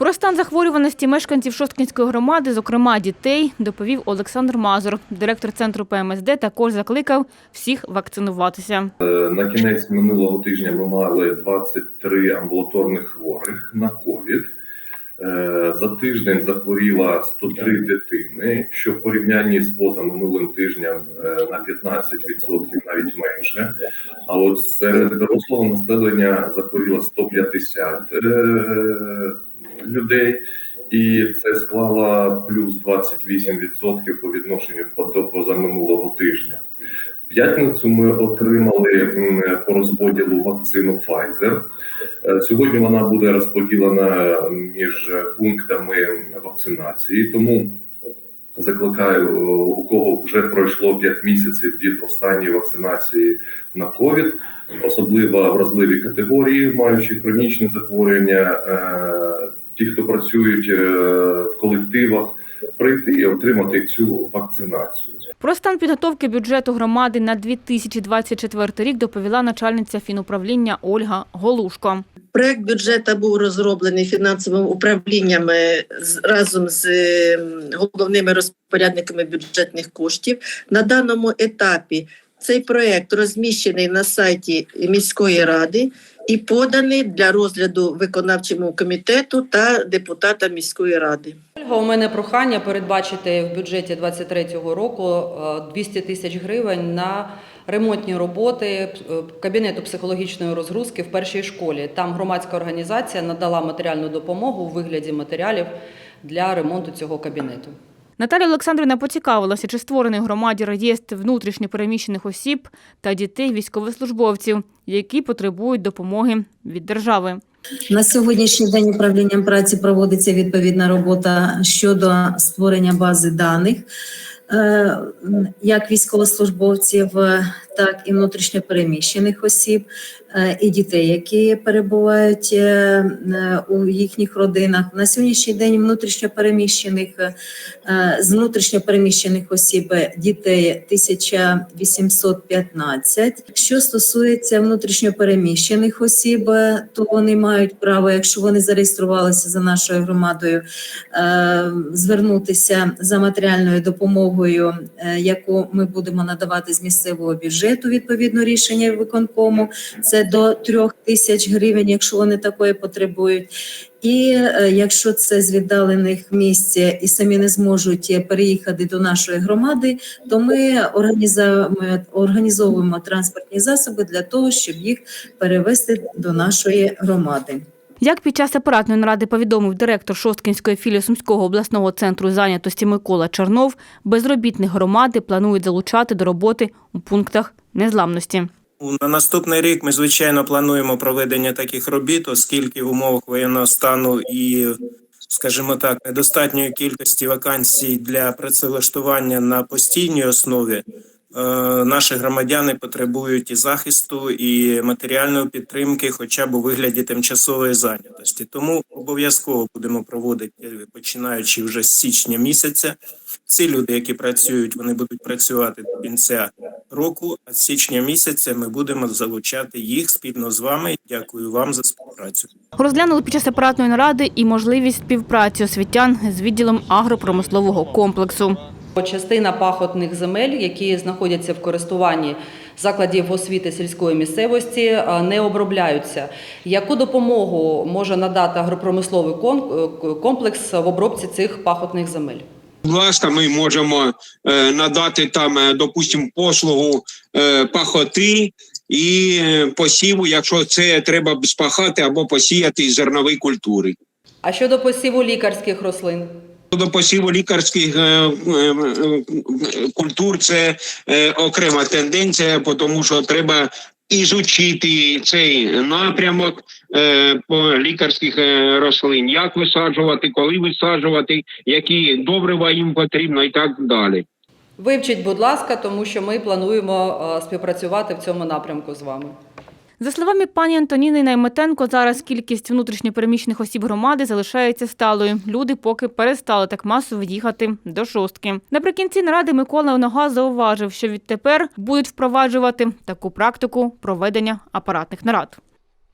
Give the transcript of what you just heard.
Про стан захворюваності мешканців Шосткінської громади, зокрема дітей, доповів Олександр Мазур. Директор центру ПМСД також закликав всіх вакцинуватися. На кінець минулого тижня ми мали 23 амбулаторних хворих на ковід. Е, За тиждень захворіло 103 дитини, що в порівнянні з позаминулим тижнем е, на 15% навіть менше. А от серед дорослого населення захворіло 150 е, людей, і це склало плюс 28% по відношенню до позаминулого тижня. В П'ятницю ми отримали по розподілу вакцину Pfizer. Е, Сьогодні вона буде розподілена між пунктами вакцинації, тому закликаю, е, у кого вже пройшло 5 місяців від останньої вакцинації на ковід, особливо вразливі категорії, маючи хронічне захворювання, е, ті, хто працюють е, в колективах, прийти і отримати цю вакцинацію. Про стан підготовки бюджету громади на 2024 рік доповіла начальниця фінуправління Ольга Голушко. Проект бюджету був розроблений фінансовим управлінням е, з- разом з е, головними розпорядниками бюджетних коштів. На даному етапі цей проект розміщений на сайті міської ради і поданий для розгляду виконавчому комітету та депутатам міської ради. Ольга, у мене прохання передбачити в бюджеті 2023 року е, 200 тисяч гривень на ремонтні роботи е, кабінету психологічної розгрузки в першій школі. Там громадська організація надала матеріальну допомогу у вигляді матеріалів для ремонту цього кабінету. Наталя Олександрівна поцікавилася, чи створений громаді реєстр внутрішньо переміщених осіб та дітей військовослужбовців, які потребують допомоги від держави. На сьогоднішній день управлінням праці проводиться відповідна робота щодо створення бази даних е, як військовослужбовців, так і внутрішньопереміщених осіб е, і дітей, які перебувають е, е, у їхніх родинах. На сьогоднішній день внутрішньопереміщених з внутрішньопереміщених осіб дітей 1815. Що стосується внутрішньопереміщених осіб, то вони мають право, якщо вони зареєструвалися за нашою громадою, звернутися за матеріальною допомогою, яку ми будемо надавати з місцевого бюджету відповідно рішення виконкому. Це до трьох тисяч гривень, якщо вони такої потребують. І е, якщо це з віддалених місць і самі не зможуть е, переїхати до нашої громади, то ми організовуємо транспортні засоби для того, щоб їх перевести до нашої громади. Як під час апаратної наради повідомив директор Шосткінської філії Сумського обласного центру зайнятості Микола Чернов, безробітних громади планують залучати до роботи у пунктах незламності. На наступний рік ми звичайно плануємо проведення таких робіт, оскільки в умовах воєнного стану і, скажімо так, недостатньої кількості вакансій для працевлаштування на постійній основі. Е, Наші громадяни потребують і захисту, і матеріальної підтримки, хоча б у вигляді тимчасової зайнятості. Тому обов'язково будемо проводити, е, починаючи вже з січня місяця. Ці люди, які працюють, вони будуть працювати до кінця року, а з січня місяця ми будемо залучати їх спільно з вами. Дякую вам за співпрацю. Розглянули під час апаратної наради і можливість співпраці освітян з відділом агропромислового комплексу. Частина пахотних земель, які знаходяться в користуванні закладів освіти сільської місцевості, е, не обробляються. Яку допомогу може надати агропромисловий е, комплекс в обробці цих пахотних земель? Ласка, ми можемо е, надати там, допустимо, послугу пахоти і посіву, якщо це треба спахати або посіяти зернові культури. А щодо посіву лікарських рослин? До посіву лікарських е, е, е, культур це окрема тенденція, тому що треба ізучити цей напрямок по лікарських рослин, як висаджувати, коли висаджувати, які добрива їм потрібно і так далі. Вивчіть, будь ласка, тому що ми плануємо співпрацювати в цьому напрямку з вами. За словами пані Антоніни Найметенко, зараз кількість внутрішньопереміщених осіб громади залишається сталою. Люди поки перестали так масово їхати до шостки. Наприкінці наради Микола Онога зауважив, що відтепер будуть впроваджувати таку практику проведення апаратних нарад.